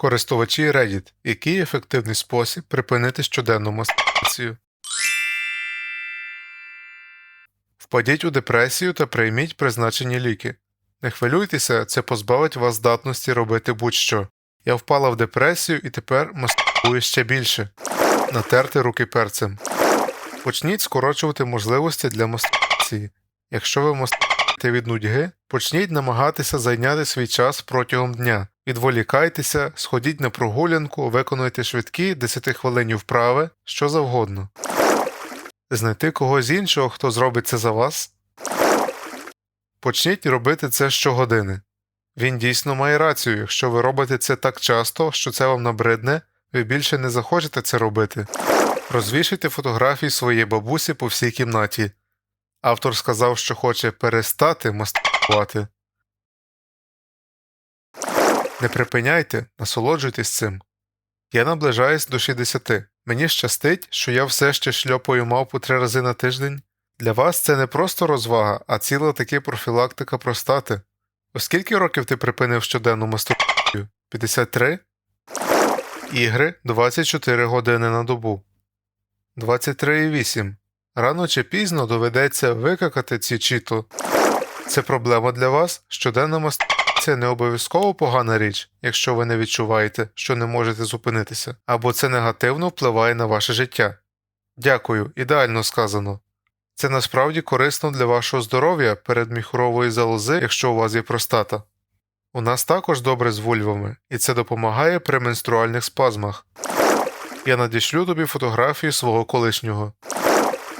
Користувачі Reddit. Який ефективний спосіб припинити щоденну мастурбацію? Впадіть у депресію та прийміть призначені ліки. Не хвилюйтеся, це позбавить вас здатності робити будь-що. Я впала в депресію і тепер мастурбую ще більше. Натерти руки перцем. Почніть скорочувати можливості для мастурбації. Якщо ви мастурбуєте від нудьги, почніть намагатися зайняти свій час протягом дня. Відволікайтеся, сходіть на прогулянку, виконуйте швидкі 10 хвилинні вправи, що завгодно. Знайти когось іншого, хто зробить це за вас. Почніть робити це щогодини. Він дійсно має рацію, якщо ви робите це так часто, що це вам набридне, ви більше не захочете це робити. Розвішайте фотографії своєї бабусі по всій кімнаті. Автор сказав, що хоче перестати мастурбувати. Не припиняйте, насолоджуйтесь цим. Я наближаюсь до 60. Мені щастить, що я все ще шльопаю мавпу три рази на тиждень. Для вас це не просто розвага, а ціла таки профілактика простати. Оскільки років ти припинив щоденну мастурбацію? 53? Ігри 24 години на добу. 23,8. Рано чи пізно доведеться викакати ці чіто. Це проблема для вас? Щоденна мастурбація не обов'язково погана річ, якщо ви не відчуваєте, що не можете зупинитися, або це негативно впливає на ваше життя. Дякую, ідеально сказано. Це насправді корисно для вашого здоров'я передміхурової залози, якщо у вас є простата. У нас також добре з вульвами, і це допомагає при менструальних спазмах. Я надішлю тобі фотографію свого колишнього.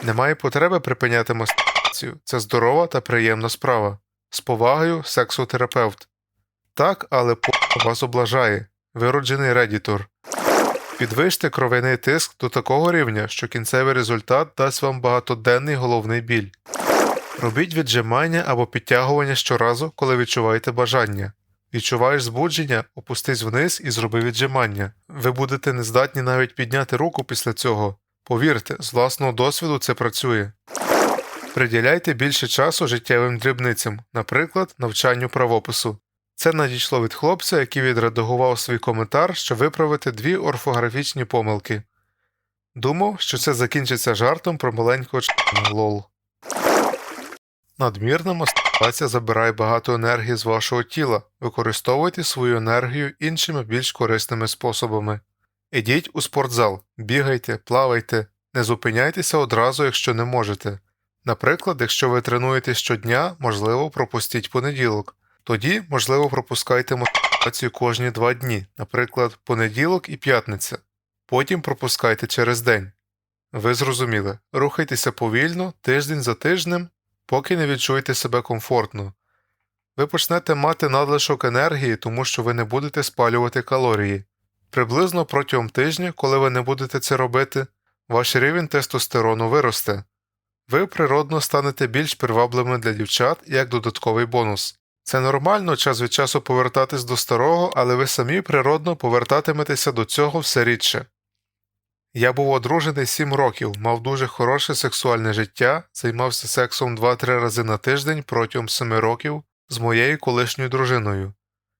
Немає потреби припиняти мастурбацію. Це здорова та приємна справа. З повагою, сексотерапевт. Так, але по вас облажає. Вироджений редітор. Підвищте кров'яний тиск до такого рівня, що кінцевий результат дасть вам багатоденний головний біль. Робіть віджимання або підтягування щоразу, коли відчуваєте бажання. Відчуваєш збудження, опустись вниз і зроби віджимання. Ви будете нездатні навіть підняти руку після цього. Повірте, з власного досвіду це працює. Приділяйте більше часу життєвим дрібницям, наприклад, навчанню правопису. Це надійшло від хлопця, який відредагував свій коментар, щоб виправити дві орфографічні помилки. Думав, що це закінчиться жартом про маленького члена лол. Надмірна мастурбація забирає багато енергії з вашого тіла. Використовуйте свою енергію іншими більш корисними способами. Ідіть у спортзал, бігайте, плавайте, не зупиняйтеся одразу, якщо не можете. Наприклад, якщо ви тренуєтесь щодня, можливо, пропустіть понеділок. Тоді, можливо, пропускайте мастурбацію кожні два дні, наприклад, понеділок і п'ятниця. Потім пропускайте через день. Ви зрозуміли, рухайтеся повільно, тиждень за тижнем, поки не відчуєте себе комфортно. Ви почнете мати надлишок енергії, тому що ви не будете спалювати калорії. Приблизно протягом тижня, коли ви не будете це робити, ваш рівень тестостерону виросте. Ви природно станете більш привабливими для дівчат як додатковий бонус. Це нормально час від часу повертатись до старого, але ви самі природно повертатиметеся до цього все рідше. Я був одружений 7 років, мав дуже хороше сексуальне життя, займався сексом 2-3 рази на тиждень протягом 7 років з моєю колишньою дружиною.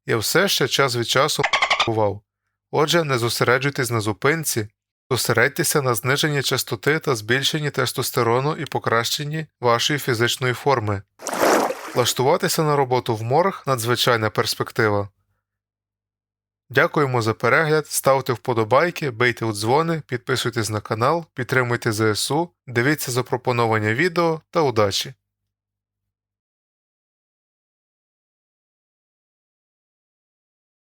Я все ще час від часу бував. Отже, не зосереджуйтесь на зупинці, зосередьтеся на зниженні частоти та збільшенні тестостерону і покращенні вашої фізичної форми. Влаштуватися на роботу в морг надзвичайна перспектива. Дякуємо за перегляд, ставте вподобайки, бийте у дзвони, підписуйтесь на канал, підтримуйте ЗСУ, дивіться запропоновані відео та удачі!